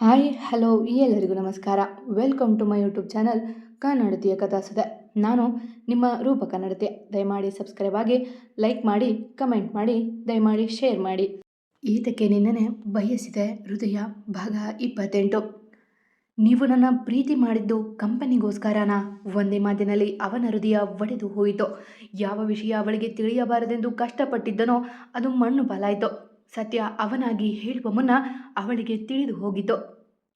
Hi, hello ಈ ಎಲ್ಲರಿಗೂ ನಮಸ್ಕಾರ. Welcome to my YouTube channel ಕನ್ನಡತಿಯ ಕಥಾಸುದೆ. ನಾನು ನಿಮ್ಮ ರೂಪ ಕನ್ನಡತೆ. ದಯಮಾಡಿ ಸಬ್ಸ್ಕ್ರೈಬ್ ಆಗಿ ಲೈಕ್ ಮಾಡಿ ಕಮೆಂಟ್ ಮಾಡಿ, ದಯಮಾಡಿ ಶೇರ್ ಮಾಡಿ. ಈತಕ್ಕೆ ನಿನ್ನೆ ಬಯಸಿದೆ ಹೃದಯ ಭಾಗ ಇಪ್ಪತ್ತೆಂಟು. ನೀವು ನನ್ನ ಪ್ರೀತಿ ಮಾಡಿದ್ದು ಕಂಪನಿಗೋಸ್ಕರನ? ಒಂದೇ ಮಾತಿನಲ್ಲಿ ಅವನ ಹೃದಯ ಒಡೆದು ಹೋಯಿತು. ಯಾವ ವಿಷಯ ಅವಳಿಗೆ ತಿಳಿಯಬಾರದೆಂದು ಕಷ್ಟಪಟ್ಟಿದ್ದನೋ, ಅದು ಮಣ್ಣು ಪಾಲಾಯಿತು. ಸತ್ಯ ಅವನಾಗಿ ಹೇಳುವ ಮುನ್ನ ಅವಳಿಗೆ ತಿಳಿದು ಹೋಗಿತು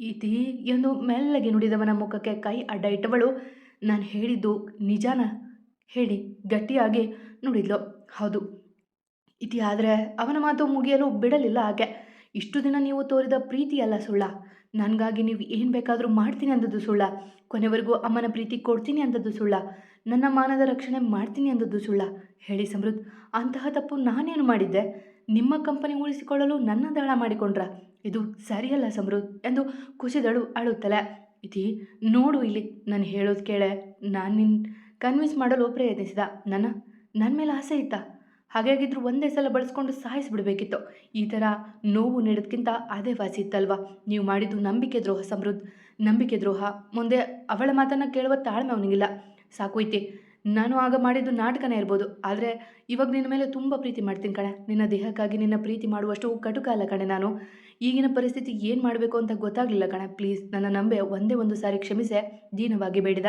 ಈತಿ ಎಂದು ಮೆಲ್ಲಗೆ ನುಡಿದವನ ಮುಖಕ್ಕೆ ಕೈ ಅಡ್ಡ ಇಟ್ಟವಳು ನಾನು ಹೇಳಿದ್ದು ನಿಜಾನ? ಹೇಳಿ ಗಟ್ಟಿಯಾಗಿ ನುಡಿದ್ಲು. ಹೌದು. ಇತಿ ಆದರೆ ಅವನ ಮಾತು ಮುಗಿಯಲು ಬಿಡಲಿಲ್ಲ ಆಕೆ. ಇಷ್ಟು ದಿನ ನೀವು ತೋರಿದ ಪ್ರೀತಿಯಲ್ಲ ಸುಳ್ಳ. ನನಗಾಗಿ ನೀವು ಏನು ಬೇಕಾದರೂ ಮಾಡ್ತೀನಿ ಅಂದದ್ದು ಸುಳ್ಳ. ಕೊನೆವರೆಗೂ ಅಮ್ಮನ ಪ್ರೀತಿ ಕೊಡ್ತೀನಿ ಅಂದದ್ದು ಸುಳ್ಳ. ನನ್ನ ಮಾನದ ರಕ್ಷಣೆ ಮಾಡ್ತೀನಿ ಅಂದದ್ದು ಸುಳ್ಳ. ಹೇಳಿ ಸಮೃದ್ಧ ಅಂತಹ ತಪ್ಪು ನಾನೇನು ಮಾಡಿದ್ದೆ? ನಿಮ್ಮ ಕಂಪನಿ ಉಳಿಸಿಕೊಳ್ಳಲು ನನ್ನ ದಳ ಮಾಡಿಕೊಂಡ್ರ? ಇದು ಸರಿಯಲ್ಲ ಸಮೃದ್ಧ ಎಂದು ಕುಸಿದಳು ಅಳುತ್ತಲೆ. ಇತಿ, ನೋಡು ಇಲ್ಲಿ, ನಾನು ಹೇಳೋದು ಕೇಳೆ. ನಾನು ನಿನ್ನ ಕನ್ವಿನ್ಸ್ ಮಾಡಲು ಪ್ರಯತ್ನಿಸಿದ. ನನ್ನ ನನ್ನ ಮೇಲೆ ಆಸೆ ಇತ್ತ? ಹಾಗಾಗಿದ್ರು ಒಂದೇ ಸಲ ಬಳಸ್ಕೊಂಡು ಸಾಯಿಸಿಬಿಡ್ಬೇಕಿತ್ತು. ಈ ಥರ ನೋವು ನೀಡೋದಕ್ಕಿಂತ ಅದೇ ವಾಸಿ ಇತ್ತಲ್ವಾ? ನೀವು ಮಾಡಿದ್ದು ನಂಬಿಕೆ ದ್ರೋಹ ಸಮೃದ್ಧ ನಂಬಿಕೆ ದ್ರೋಹ. ಮುಂದೆ ಅವಳ ಮಾತನ್ನು ಕೇಳುವ ತಾಳ್ಮೆ ಅವನಿಗಿಲ್ಲ. ಸಾಕುಯ್ತಿ ನಾನು ಆಗ ಮಾಡಿದ್ದು ನಾಟಕನೇ ಇರ್ಬೋದು. ಆದರೆ ಇವಾಗ ನಿನ್ನ ಮೇಲೆ ತುಂಬ ಪ್ರೀತಿ ಮಾಡ್ತೀನಿ ಕಣೆ. ನಿನ್ನ ದೇಹಕ್ಕಾಗಿ ನಿನ್ನ ಪ್ರೀತಿ ಮಾಡುವಷ್ಟು ಕಟುಕ ಅಲ್ಲ ಕಣೆ ನಾನು. ಈಗಿನ ಪರಿಸ್ಥಿತಿ ಏನು ಮಾಡಬೇಕು ಅಂತ ಗೊತ್ತಾಗಲಿಲ್ಲ ಕಣೆ. ಪ್ಲೀಸ್ ನನ್ನ ನಂಬೆ ಒಂದೇ ಒಂದು ಸಾರಿ ಕ್ಷಮಿಸೆ. ದೀನವಾಗಿ ಬೇಡಿದ.